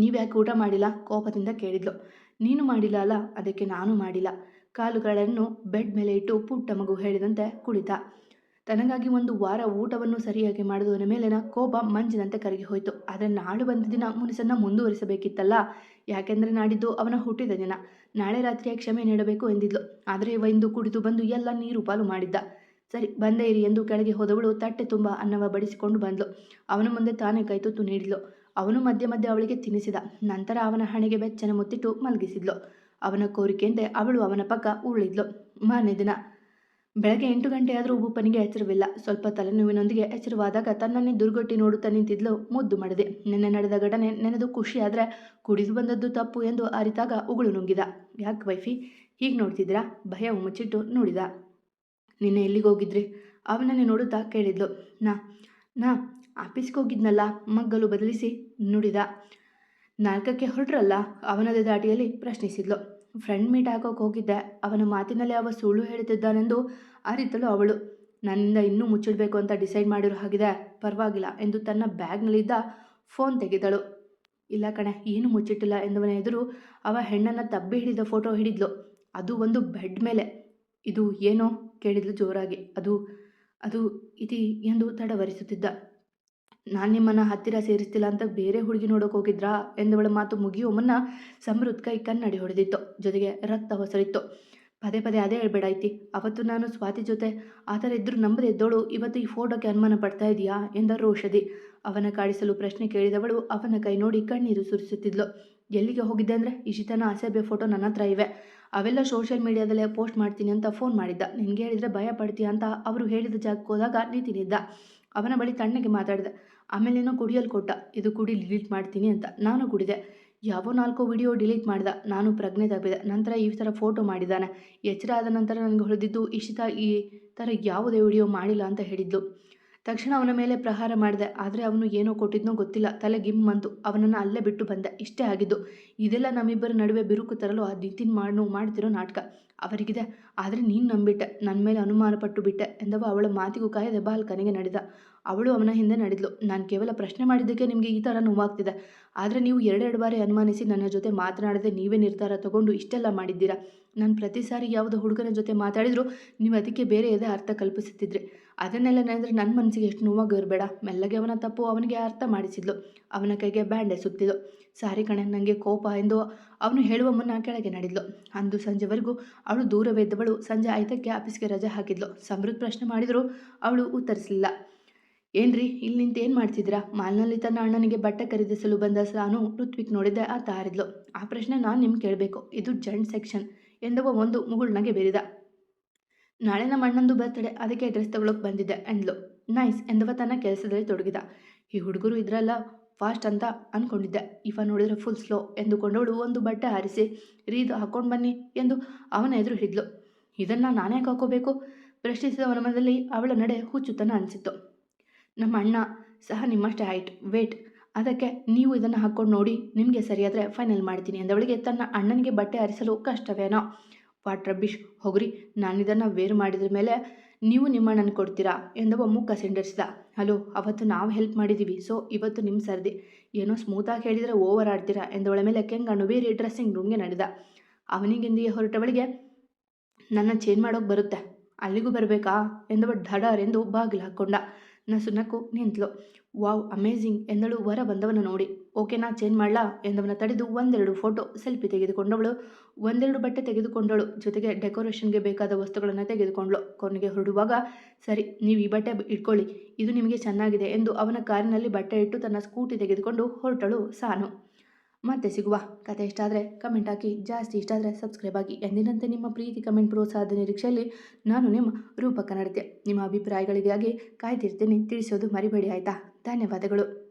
ನೀವ್ಯಾಕೆ ಊಟ ಮಾಡಿಲ್ಲ? ಕೋಪದಿಂದ ಕೇಳಿದ್ಲು. ನೀನು ಮಾಡಿಲ್ಲ ಅಲ್ಲ? ಅದಕ್ಕೆ ನಾನು ಮಾಡಿಲ್ಲ. ಕಾಲುಗಳನ್ನು ಬೆಡ್ ಮೇಲೆ ಇಟ್ಟು ಪುಟ್ಟ ಮಗು ಹೇಳಿದಂತೆ ಕುಳಿತ. ತನಗಾಗಿ ಒಂದು ವಾರ ಊಟವನ್ನು ಸರಿಯಾಗಿ ಮಾಡಿದವನ ಮೇಲಿನ ಕೋಪ ಮಂಜಿನಂತೆ ಕರಗಿ ಹೋಯಿತು. ಆದರೆ ನಾಳು ಬಂದ ದಿನ ಮುನಿಸನ್ನು ಮುಂದುವರಿಸಬೇಕಿತ್ತಲ್ಲ? ಯಾಕೆಂದರೆ ನಾಡಿದ್ದು ಅವನ ಹುಟ್ಟಿದ ದಿನ. ನಾಳೆ ರಾತ್ರಿಯ ಕ್ಷಮೆ ನೀಡಬೇಕು ಎಂದಿದ್ಲು. ಆದರೆ ಇವ ಕುಡಿದು ಬಂದು ಎಲ್ಲ ನೀರು ಪಾಲು ಮಾಡಿದ್ದ. ಸರಿ, ಬಂದೇ ಇರಿ ಎಂದು ಕೆಳಗೆ ಹೋದವಳು ತಟ್ಟೆ ತುಂಬ ಅನ್ನವ ಬಡಿಸಿಕೊಂಡು ಬಂದ್ಲು. ಅವನ ಮುಂದೆ ತಾನೇ ಕೈತುತ್ತು ನೀಡಿದ್ಲು. ಅವನು ಮಧ್ಯೆ ಮಧ್ಯೆ ಅವಳಿಗೆ ತಿನ್ನಿಸಿದ. ನಂತರ ಅವನ ಹಣೆಗೆ ಬೆಚ್ಚನೆ ಮುತ್ತಿಟ್ಟು ಮಲಗಿಸಿದ್ಲು. ಅವನ ಕೋರಿಕೆಯಂತೆ ಅವಳು ಅವನ ಪಕ್ಕ ಉರುಳಿದ್ಲು. ಮಾರನೇ ದಿನ. ಬೆಳಗ್ಗೆ ಎಂಟು ಗಂಟೆಯಾದರೂ ಉಬ್ಬುಪ್ಪನಿಗೆ ಎಚ್ಚರವಿಲ್ಲ. ಸ್ವಲ್ಪ ತಲೆನೋವಿನೊಂದಿಗೆ ಎಚ್ಚರವಾದಾಗ ತನ್ನನ್ನೇ ದುರ್ಗೊಟ್ಟಿ ನೋಡುತ್ತಾ ನಿಂತಿದ್ಲು ಮುದ್ದು ಮಾಡಿದೆ. ನಿನ್ನೆ ನಡೆದ ಘಟನೆ ನೆನೆದು ಖುಷಿಯಾದರೆ ಕುಡಿದು ಬಂದದ್ದು ತಪ್ಪು ಎಂದು ಅರಿತಾಗ ಉಗುಳು ನುಂಗಿದ. ಯಾಕೆ ವೈಫಿ? ಹೀಗೆ ನೋಡ್ತಿದ್ದೀರಾ? ಭಯ ಮುಚ್ಚಿಟ್ಟು ನೋಡಿದ. ನಿನ್ನೆ ಎಲ್ಲಿಗೆ ಹೋಗಿದ್ರಿ ಅವನನ್ನೇ ನೋಡುತ್ತಾ ಕೇಳಿದ್ಲು. ನಾ ನಾ ಆಫೀಸ್ಗೆ ಹೋಗಿದ್ನಲ್ಲ ಮಗ್ಗಲು ಬದಲಿಸಿ ನುಡಿದ. ನಾಲ್ಕಕ್ಕೆ ಹೊರಟ್ರಲ್ಲ, ಅವನದೇ ದಾಟಿಯಲ್ಲಿ ಪ್ರಶ್ನಿಸಿದ್ಲು. ಫ್ರೆಂಡ್ ಮೀಟ್ ಹಾಕೋಕೆ ಹೋಗಿದ್ದೆ. ಅವನ ಮಾತಿನಲ್ಲಿ ಅವ ಸುಳ್ಳು ಹೇಳುತ್ತಿದ್ದಾನೆಂದು ಅರಿತಳು ಅವಳು. ನನ್ನಿಂದ ಇನ್ನೂ ಮುಚ್ಚಿಡಬೇಕು ಅಂತ ಡಿಸೈಡ್ ಮಾಡಿರೋ ಹಾಗಿದೆ ಪರವಾಗಿಲ್ಲ ಎಂದು ತನ್ನ ಬ್ಯಾಗ್ನಲ್ಲಿದ್ದ ಫೋನ್ ತೆಗೆದಳು. ಇಲ್ಲ ಕಣೆ, ಏನು ಮುಚ್ಚಿಟ್ಟಿಲ್ಲ ಎಂದವನ ಎದುರು ಅವ ಹೆಣ್ಣನ್ನು ತಬ್ಬಿ ಹಿಡಿದ ಫೋಟೋ ಹಿಡಿದ್ಲು. ಅದು ಒಂದು ಬೆಡ್ ಮೇಲೆ. ಇದು ಏನೋ? ಕೇಳಿದ್ಲು ಜೋರಾಗಿ. ಅದು ಅದು ಇತಿ ಎಂದು ತಡವರಿಸುತ್ತಿದ್ದ. ನಾನು ನಿಮ್ಮನ್ನು ಹತ್ತಿರ ಸೇರಿಸ್ತಿಲ್ಲ ಅಂತ ಬೇರೆ ಹುಡುಗಿ ನೋಡೋಕೆ ಹೋಗಿದ್ರಾ ಎಂದವಳ ಮಾತು ಮುಗಿಯುವ ಮುನ್ನ ಸಮೃದ್ಧ ಕೈ ಕನ್ನಡಿ ಹೊಡೆದಿತ್ತು. ಜೊತೆಗೆ ರಕ್ತ ಹೊಸರಿತ್ತು. ಪದೇ ಪದೇ ಅದೇ ಹೇಳ್ಬೇಡ ಐತಿ. ಅವತ್ತು ನಾನು ಸ್ವಾತಿ ಜೊತೆ ಆ ಥರ ಇದ್ದರೂ ನಂಬದೆ ಎದ್ದೋಳು ಇವತ್ತು ಈ ಫೋಟೋಕ್ಕೆ ಅನುಮಾನ ಪಡ್ತಾ ಇದೆಯಾ? ಎಂದರು ಔಷಧಿ. ಅವನ ಕಾಡಿಸಲು ಪ್ರಶ್ನೆ ಕೇಳಿದವಳು ಅವನ ಕೈ ನೋಡಿ ಕಣ್ಣೀರು ಸುರಿಸುತ್ತಿದ್ಲು. ಎಲ್ಲಿಗೆ ಹೋಗಿದ್ದೆ ಅಂದರೆ? ಇಶಿತನ ಅಸಭ್ಯ ಫೋಟೋ ನನ್ನ ಹತ್ರ ಇವೆ. ಅವೆಲ್ಲ ಸೋಷಿಯಲ್ ಮೀಡಿಯಾದಲ್ಲೇ ಪೋಸ್ಟ್ ಮಾಡ್ತೀನಿ ಅಂತ ಫೋನ್ ಮಾಡಿದ್ದ. ನಿನಗೆ ಹೇಳಿದರೆ ಭಯ ಪಡ್ತೀಯ ಅಂತ ಅವರು ಹೇಳಿದ ಜಾಗಕ್ಕೆ ಹೋದಾಗ ನಿಂತಿನಿದ್ದ ಅವನ ಬಳಿ ತಣ್ಣಗೆ ಮಾತಾಡಿದೆ. ಆಮೇಲೇನೋ ಕುಡಿಯಲು ಕೊಟ್ಟ. ಇದು ಕುಡಿ ಡಿಲೀಟ್ ಮಾಡ್ತೀನಿ ಅಂತ ನಾನು ಕುಡಿದೆ. ಯಾವ ನಾಲ್ಕು ವಿಡಿಯೋ ಡಿಲೀಟ್ ಮಾಡಿದ. ನಾನು ಪ್ರಜ್ಞೆ ತಪ್ಪಿದೆ. ನಂತರ ಈ ಥರ ಫೋಟೋ ಮಾಡಿದ್ದಾನೆ. ಎಚ್ಚರ ಆದ ನಂತರ ನನಗೆ ಹೊಳೆದಿದ್ದು ಇಶಿತಾ. ಈ ಥರ ಯಾವುದೇ ವಿಡಿಯೋ ಮಾಡಿಲ್ಲ ಅಂತ ಹೇಳಿದ್ಲು. ತಕ್ಷಣ ಅವನ ಮೇಲೆ ಪ್ರಹಾರ ಮಾಡಿದೆ. ಆದರೆ ಅವನು ಏನೋ ಕೊಟ್ಟಿದ್ನೋ ಗೊತ್ತಿಲ್ಲ. ತಲೆ ಗಿಮ್ ಅಂತು ಅವನನ್ನು ಅಲ್ಲೇ ಬಿಟ್ಟು ಬಂದೆ. ಇಷ್ಟೇ ಆಗಿದ್ದು. ಇದೆಲ್ಲ ನಮ್ಮಿಬ್ಬರ ನಡುವೆ ಬಿರುಕು ತರಲು ಆ ನಿತಿನ್ ಮಾಡು, ಮಾಡ್ತಿರೋ ನಾಟಕ. ಅವರಿಗಿದೆ. ಆದರೆ ನೀನು ನಂಬಿಟ್ಟೆ. ನನ್ನ ಮೇಲೆ ಅನುಮಾನ ಪಟ್ಟು ಬಿಟ್ಟೆ ಎಂದವ ಅವಳ ಮಾತಿಗೂ ಕಾಯದೆ ಬಾಲ್ಕನಿಗೆ ನಡೆದ. ಅವಳು ಅವನ ಹಿಂದೆ ನಡೆದ್ಲು. ನಾನು ಕೇವಲ ಪ್ರಶ್ನೆ ಮಾಡಿದ್ದಕ್ಕೆ ನಿಮಗೆ ಈ ಥರ ನೋವಾಗ್ತಿದೆ. ಆದರೆ ನೀವು ಎರಡೆರಡು ಬಾರಿ ಅನುಮಾನಿಸಿ ನನ್ನ ಜೊತೆ ಮಾತನಾಡದೆ ನೀವೇ ನಿರ್ಧಾರ ತಗೊಂಡು ಇಷ್ಟೆಲ್ಲ ಮಾಡಿದ್ದೀರಾ? ನಾನು ಪ್ರತಿ ಸಾರಿ ಯಾವುದೋ ಹುಡುಗನ ಜೊತೆ ಮಾತಾಡಿದರೂ ನೀವು ಅದಕ್ಕೆ ಬೇರೆ ಎದೆ ಅರ್ಥ ಕಲ್ಪಿಸುತ್ತಿದ್ರಿ. ಅದನ್ನೆಲ್ಲ ನೆನೆದ್ರೆ ನನ್ನ ಮನಸ್ಸಿಗೆ ಎಷ್ಟು ನೋವಾಗಿರಬೇಡ ಮೆಲ್ಲಗೆ ಅವನ ತಪ್ಪು ಅವನಿಗೆ ಅರ್ಥ ಮಾಡಿಸಿದ್ಲು. ಅವನ ಕೈಗೆ ಬ್ಯಾಂಡೆ ಸುತ್ತಿದ್ಲು. ಸಾರಿ ಕಣೆ ನನಗೆ ಕೋಪ ಎಂದು ಅವನು ಹೇಳುವ ಮುನ್ನ ಕೆಳಗೆ ನಡೆದ್ಲು. ಅಂದು ಸಂಜೆವರೆಗೂ ಅವಳು ದೂರವೇ ಇದ್ದವಳು. ಸಂಜೆ ಐದಕ್ಕೆ ಆಫೀಸ್ಗೆ ರಜೆ ಹಾಕಿದ್ಲು. ಸಮೃದ್ಧ ಪ್ರಶ್ನೆ ಮಾಡಿದರೂ ಅವಳು ಉತ್ತರಿಸಲಿಲ್ಲ. ಏನ್ರಿ ಇಲ್ಲಿ ನಿಂತು ಏನು ಮಾಡ್ತಿದ್ದೀರಾ? ಮಾಲ್ನಲ್ಲಿ ತನ್ನ ಅಣ್ಣನಿಗೆ ಬಟ್ಟೆ ಖರೀದಿಸಲು ಬಂದ ನಾನು ಋತ್ವಿಕ್ ನೋಡಿದ್ದೆ ಆತ ಹಾರಿದ್ಲು. ಆ ಪ್ರಶ್ನೆ ನಾನು ನಿಮ್ಗೆ ಕೇಳಬೇಕು. ಇದು ಜಂಟ್ ಸೆಕ್ಷನ್ ಎಂದವ ಒಂದು ಮುಗುಳ್ನಗೆ ಬೇರಿದ. ನಾಳೆ ನಮ್ಮ ಅಣ್ಣಂದು ಬರ್ತಡೆ ಅದಕ್ಕೆ ಡ್ರೆಸ್ ತಗೊಳಕ್ಕೆ ಬಂದಿದ್ದೆ ಎಂದ್ಲು ನೈಸ್ ಎಂದವ ತನ್ನ ಕೆಲಸದಲ್ಲಿ ತೊಡಗಿದ. ಈ ಹುಡುಗರು ಇದ್ರಲ್ಲ ಫಾಸ್ಟ್ ಅಂತ ಅಂದ್ಕೊಂಡಿದ್ದೆ ಇವ ನೋಡಿದ್ರೆ ಫುಲ್ ಸ್ಲೋ ಎಂದುಕೊಂಡವಳು ಒಂದು ಬಟ್ಟೆ ಹಾರಿಸಿ, ರೀದು ಹಾಕ್ಕೊಂಡು ಬನ್ನಿ ಎಂದು ಅವನ ಎದುರು ಹಿಡ್ಲು. ಇದನ್ನು ನಾನೇ ಹಾಕೋಬೇಕು? ಪ್ರಶ್ನಿಸಿದವನ ಮನದಲ್ಲಿ ಅವಳ ನಡೆ ಹುಚ್ಚುತನ ಅನಿಸಿತ್ತು. ನಮ್ಮ ಅಣ್ಣ, ಸಹ ನಿಮ್ಮಷ್ಟೇ ಹೈಟ್ ವೇಟ್ ಅದಕ್ಕೆ ನೀವು ಇದನ್ನು ಹಾಕ್ಕೊಂಡು ನೋಡಿ, ನಿಮಗೆ ಸರಿಯಾದರೆ ಫೈನಲ್ ಮಾಡ್ತೀನಿ ಎಂದವಳಿಗೆ ತನ್ನ ಅಣ್ಣನಿಗೆ ಬಟ್ಟೆ ಹರಿಸಲು ಕಷ್ಟವೇನೋ. ವಾಟ್ ರಬ್ಬಿಶ್, ಹೋಗ್ರಿ, ನಾನು ಇದನ್ನು ವೇರ್ ಮಾಡಿದ್ರ ಮೇಲೆ ನೀವು ನಿಮ್ಮ ನನ್ನ ಕೊಡ್ತೀರಾ ಎಂದವ ಮುಖ ಸಿಂಡರ್ಸಿದ ಹಲೋ, ಅವತ್ತು ನಾವು ಹೆಲ್ಪ್ ಮಾಡಿದ್ದೀವಿ ಸೊ ಇವತ್ತು ನಿಮ್ಮ ಸರ್ದಿ. ಏನೋ ಸ್ಮೂತಾಗಿ ಹೇಳಿದರೆ ಓವರ್ ಆಡ್ತೀರಾ ಎಂದವಳ ಮೇಲೆ ಕೆಂಗಣ್ಣು ಬೇರೆ ಡ್ರೆಸ್ಸಿಂಗ್ ರೂಮ್ಗೆ ನಡೆದ. ಅವನಿಗೆಂದಿಗೆ ಹೊರಟವಳಿಗೆ, ನನ್ನ ಚೇಂಜ್ ಮಾಡೋಕೆ ಬರುತ್ತೆ, ಅಲ್ಲಿಗೂ ಬರಬೇಕಾ ಎಂದವ ಢಡರ್ ಎಂದು ಬಾಗಿಲು ಹಾಕ್ಕೊಂಡ ನಸು ನಕ್ಕು ನಿಂತಳು ವಾವ್ ಅಮೇಝಿಂಗ್ ಎಂದಳು ವರ ಬಂದವನ ನೋಡಿ. ಓಕೆನಾ, ಚೇಂಜ್ ಮಾಡಲಾ? ಎಂದವನ ತಡೆದು ಒಂದೆರಡು ಫೋಟೋ ಸೆಲ್ಫಿ ತೆಗೆದುಕೊಂಡವಳು. ಒಂದೆರಡು ಬಟ್ಟೆ ತೆಗೆದುಕೊಂಡಳು. ಜೊತೆಗೆ ಡೆಕೋರೇಷನ್ಗೆ ಬೇಕಾದ ವಸ್ತುಗಳನ್ನು ತೆಗೆದುಕೊಂಡಳು ಕೊನೆಗೆ ಹೊರಡುವಾಗ, ಸರಿ, ನೀವು ಈ ಬಟ್ಟೆ ಇಟ್ಕೊಳ್ಳಿ. ಇದು ನಿಮಗೆ ಚೆನ್ನಾಗಿದೆ ಎಂದು ಅವನ ಕಾರಿನಲ್ಲಿ ಬಟ್ಟೆ ಇಟ್ಟು ತನ್ನ ಸ್ಕೂಟಿ ತೆಗೆದುಕೊಂಡು ಹೊರಟಳು ಸಾನು. ಮತ್ತೆ ಸಿಗುವ ಕತೆ ಇಷ್ಟ ಆದರೆ ಕಮೆಂಟ್ ಹಾಕಿ. ಜಾಸ್ತಿ ಇಷ್ಟ ಆದರೆ ಸಬ್ಸ್ಕ್ರೈಬ್ ಆಗಿ. ಎಂದಿನಂತೆ ನಿಮ್ಮ ಪ್ರೀತಿ ಕಮೆಂಟ್ ಪ್ರೋತ್ಸಾಹದ ನಿರೀಕ್ಷೆಯಲ್ಲಿ ನಾನು ನಿಮ್ಮ ರೂಪಕ ಕನ್ನಡತೆ ನಿಮ್ಮ ಅಭಿಪ್ರಾಯಗಳಿಗಾಗಿ ಕಾಯ್ದಿರ್ತೀನಿ. ತಿಳಿಸೋದು ಮರಿಬೇಡಿ ಆಯಿತಾ? ಧನ್ಯವಾದಗಳು.